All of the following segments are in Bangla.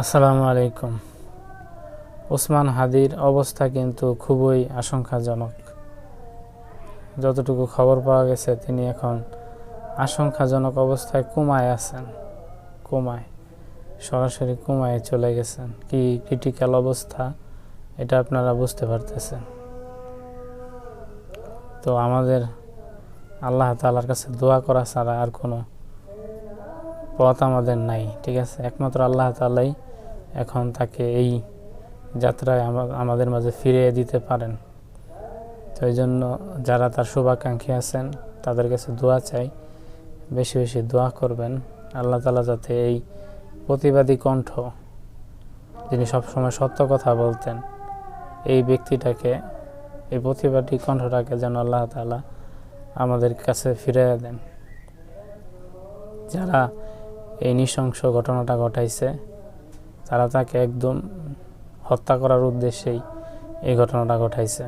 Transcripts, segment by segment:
আসসালামু আলাইকুম। ওসমান হাদির অবস্থা কিন্তু খুবই আশঙ্কাজনক। যতটুকু খবর পাওয়া গেছে, তিনি এখন আশঙ্কাজনক অবস্থায় কুমায় আছেন। কুমায়, সরাসরি কুমায় চলে গেছেন। কি ক্রিটিক্যাল অবস্থা, এটা আপনারা বুঝতে পারতেছেন। তো আমাদের আল্লাহ তালার কাছে দোয়া করা ছাড়া আর কোনো পথ আমাদের নাই, ঠিক আছে? একমাত্র আল্লাহ তালাই এখন তাকে এই যাত্রায় আমাদের মাঝে ফিরিয়ে দিতে পারেন। তো এই জন্য যারা তার শুভাকাঙ্ক্ষী আছেন, তাদের কাছে দোয়া চাই, বেশি বেশি দোয়া করবেন। আল্লাহ তালা যাতে এই প্রতিবাদী কণ্ঠ, যিনি সবসময় সত্য কথা বলতেন, এই ব্যক্তিটাকে, এই প্রতিবাদী কণ্ঠটাকে যেন আল্লাহ তালা আমাদের কাছে ফিরে দেন। যারা এই নৃশংস ঘটনাটা ঘটাইছে। তারা তাকে একদম হত্যা করার উদ্দেশ্যেই এই ঘটনাটা ঘটাইছে।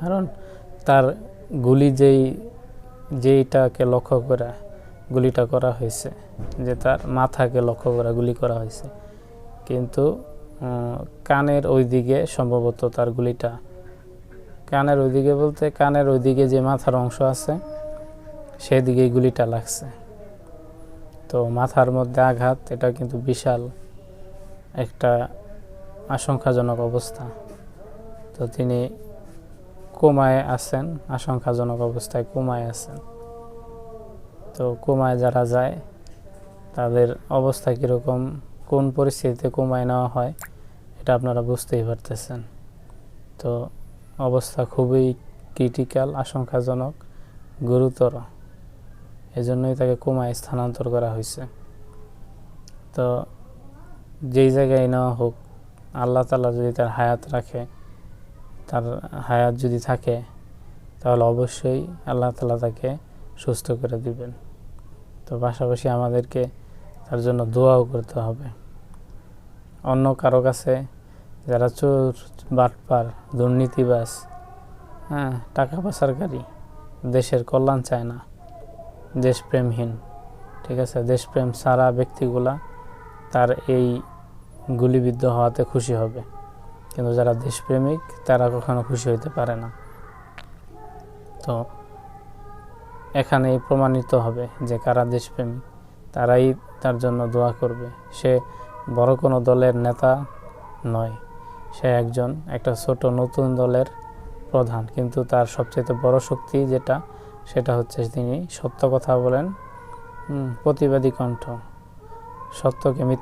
কারণ তার গুলি যেই, যেইটাকে লক্ষ্য করে গুলিটা করা হয়েছে, যে তার মাথাকে লক্ষ্য করা গুলি করা হয়েছে। কিন্তু কানের ওই দিকে সম্ভবত তার গুলিটা, কানের ওইদিকে বলতে কানের ওইদিকে যে মাথার অংশ আছে সেদিকে গুলিটা লাগছে। তো মাথার মধ্যে আঘাত, এটা কিন্তু বিশাল একটা আশঙ্কাজনক অবস্থা। তো তিনি কোমায় আছেন, আশঙ্কাজনক অবস্থায় কোমায় আছেন। তো কোমায় যারা যায়, তাদের অবস্থা কীরকম, কোন পরিস্থিতিতে কোমায় নেওয়া হয়, এটা আপনারা বুঝতেই পারতেছেন। তো অবস্থা খুবই ক্রিটিক্যাল, আশঙ্কাজনক, গুরুতর। এজন্যই তাকে কোমায় স্থানান্তর করা হয়েছে। তো যেই জায়গায় নেওয়া হোক, আল্লাহ তালা যদি তার হায়াত রাখে, তার হায়াত যদি থাকে, তাহলে অবশ্যই আল্লাহ তালা তাকে সুস্থ করে দিবেন। তো পাশাপাশি আমাদেরকে তার জন্য দোয়াও করতে হবে। অন্য কারও কাছে যারা চোর, বাটপার দুর্নীতিবাস হ্যাঁ টাকা পাচারকারী দেশের কল্যাণ চায় না দেশপ্রেমহীন, ঠিক আছে? দেশপ্রেম সারা ব্যক্তিগুলা তার এই গুলিবিদ্ধ হওয়াতে খুশি হবে। কিন্তু যারা দেশপ্রেমিক, তারা কখনো খুশি হইতে পারে না। তো এখানেই প্রমাণিত হবে যে কারা দেশপ্রেমিক, তারাই তার জন্য দোয়া করবে। সে বড় কোনো দলের নেতা নয়। সে একজন, একটা ছোট নতুন দলের প্রধান। কিন্তু তার সবচেয়ে বড় শক্তি যেটা সেটা হচ্ছে তিনি সত্য কথা বলেন। প্রতিবাদী কণ্ঠ। সত্যকে